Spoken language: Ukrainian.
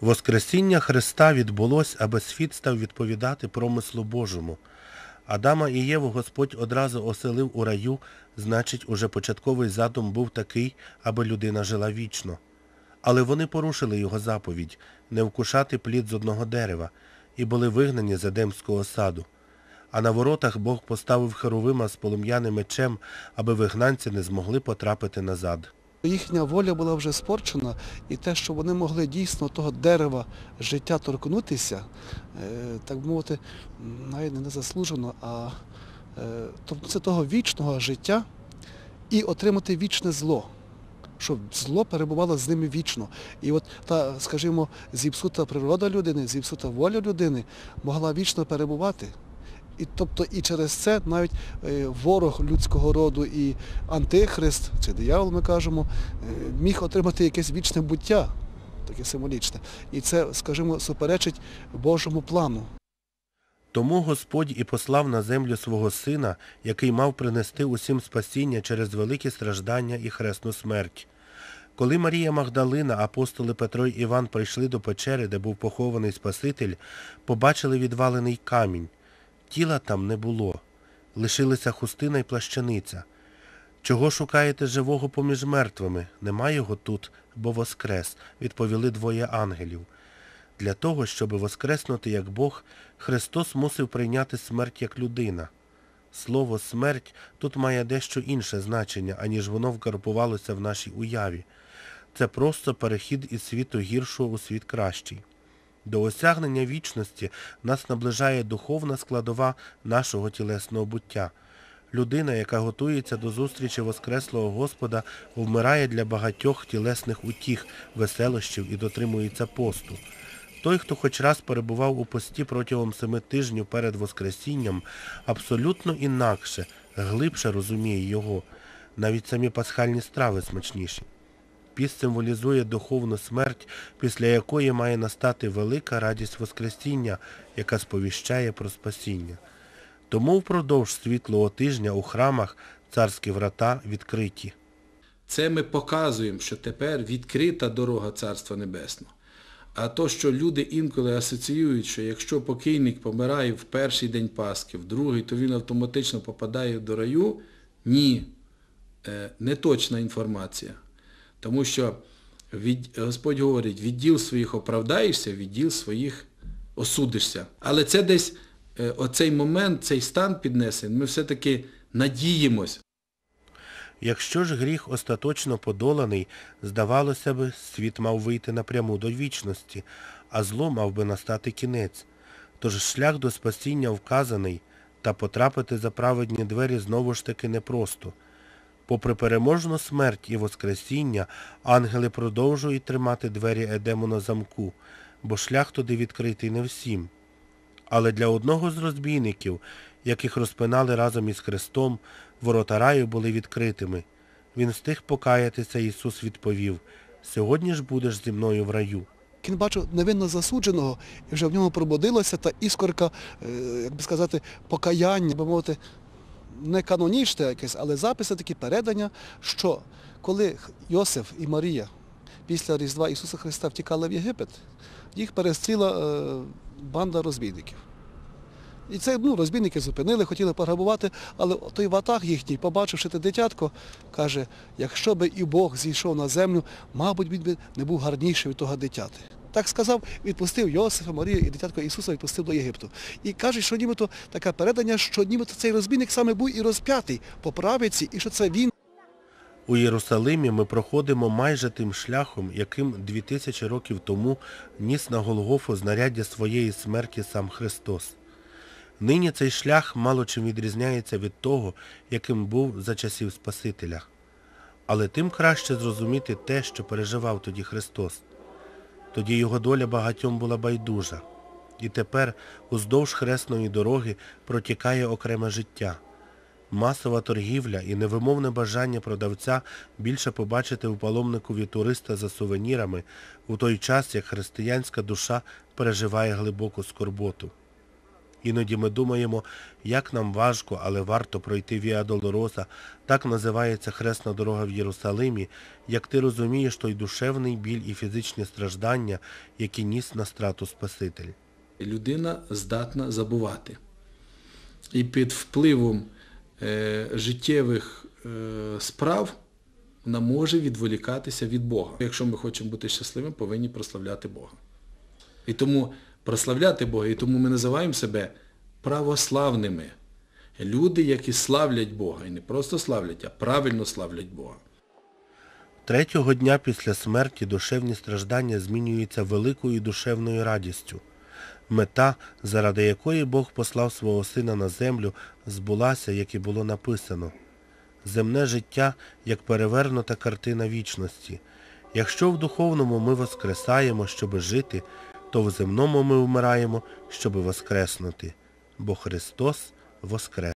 Воскресіння Христа відбулось, аби світ став відповідати промислу Божому. Адама і Єву Господь одразу оселив у раю, значить, уже початковий задум був такий, аби людина жила вічно. Але вони порушили його заповідь не вкушати плід з одного дерева і були вигнані з Едемського саду. А на воротах Бог поставив херовима з полум'яним мечем, аби вигнанці не змогли потрапити назад. Їхня воля була вже спорчена, і те, що вони могли дійсно того дерева життя торкнутися, е, так би мовити, навіть не незаслужено, а е, торкнутися того вічного життя і отримати вічне зло, щоб зло перебувало з ними вічно. І от та, скажімо, зіпсута природа людини, зіпсута воля людини могла вічно перебувати. І тобто і через це навіть е, ворог людського роду і антихрист, чи диявол, ми кажемо, е, міг отримати якесь вічне буття, таке символічне. І це, скажімо, суперечить Божому плану. Тому Господь і послав на землю свого Сина, який мав принести усім спасіння через великі страждання і хресну смерть. Коли Марія Магдалина, апостоли Петро й Іван прийшли до печери, де був похований Спаситель, побачили відвалений камінь. Тіла там не було. Лишилися хустина й плащаниця. Чого шукаєте живого поміж мертвими? Нема його тут, бо воскрес, відповіли двоє ангелів. Для того, щоб воскреснути як Бог, Христос мусив прийняти смерть як людина. Слово смерть тут має дещо інше значення, аніж воно вкарпувалося в нашій уяві. Це просто перехід із світу гіршого у світ кращий. До осягнення вічності нас наближає духовна складова нашого тілесного буття. Людина, яка готується до зустрічі Воскреслого Господа, вмирає для багатьох тілесних утіх, веселощів і дотримується посту. Той, хто хоч раз перебував у пості протягом семи тижнів перед Воскресінням, абсолютно інакше, глибше розуміє його. Навіть самі пасхальні страви смачніші. Піст символізує духовну смерть, після якої має настати велика радість Воскресіння, яка сповіщає про спасіння. Тому впродовж світлого тижня у храмах царські врата відкриті. Це ми показуємо, що тепер відкрита дорога Царства Небесного. А то, що люди інколи асоціюють, що якщо покійник помирає в перший день Пасхи, в другий, то він автоматично попадає до раю, ні, е, не точна інформація. Тому що від, Господь говорить, від діл своїх оправдаєшся, від діл своїх осудишся. Але це десь е, оцей момент, цей стан піднесений, ми все-таки надіємось. Якщо ж гріх остаточно подоланий, здавалося б, світ мав вийти напряму до вічності, а зло мав би настати кінець. Тож шлях до спасіння вказаний, та потрапити за праведні двері знову ж таки непросто. Попри переможну смерть і воскресіння, ангели продовжують тримати двері Едему на замку, бо шлях туди відкритий не всім. Але для одного з розбійників, яких розпинали разом із Христом, ворота раю були відкритими. Він встиг покаятися, Ісус відповів, «Сьогодні ж будеш зі мною в раю». Він бачив невинно засудженого, і вже в ньому пробудилася та іскорка, е, як би сказати, покаяння, би мовити, не канонічне якесь, але записи такі передання, що коли Йосиф і Марія після Різдва Ісуса Христа втікали в Єгипет, їх перестріла е, банда розбійників. І це ну, розбійники зупинили, хотіли пограбувати, але той ватаг їхній, побачивши те дитятко, каже, якщо би і Бог зійшов на землю, мабуть, він би не був гарніший від того дитяти. Так сказав, відпустив Йосифа, Марію і дитятко Ісуса відпустив до Єгипту. І каже, що нібито таке передання, що нібито цей розбійник саме був і розп'ятий по правиці, і що це він. У Єрусалимі ми проходимо майже тим шляхом, яким дві тисячі років тому ніс на Голгофу знаряддя своєї смерті сам Христос. Нині цей шлях мало чим відрізняється від того, яким був за часів Спасителя. Але тим краще зрозуміти те, що переживав тоді Христос. Тоді його доля багатьом була байдужа. І тепер уздовж хресної дороги протікає окреме життя. Масова торгівля і невимовне бажання продавця більше побачити у паломникові туриста за сувенірами у той час, як християнська душа переживає глибоку скорботу. Іноді ми думаємо, як нам важко, але варто пройти Віа Долороса, так називається хресна дорога в Єрусалимі, як ти розумієш той душевний біль і фізичні страждання, які ніс на страту Спаситель. Людина здатна забувати. І під впливом е, життєвих е, справ вона може відволікатися від Бога. Якщо ми хочемо бути щасливими, повинні прославляти Бога. І тому прославляти Бога, і тому ми називаємо себе православними. Люди, які славлять Бога. І не просто славлять, а правильно славлять Бога. Третього дня після смерті душевні страждання змінюються великою душевною радістю. Мета, заради якої Бог послав свого Сина на землю, збулася, як і було написано. Земне життя, як перевернута картина вічності. Якщо в духовному ми воскресаємо, щоби жити, то в земному ми вмираємо, щоби воскреснути. Бо Христос воскрес.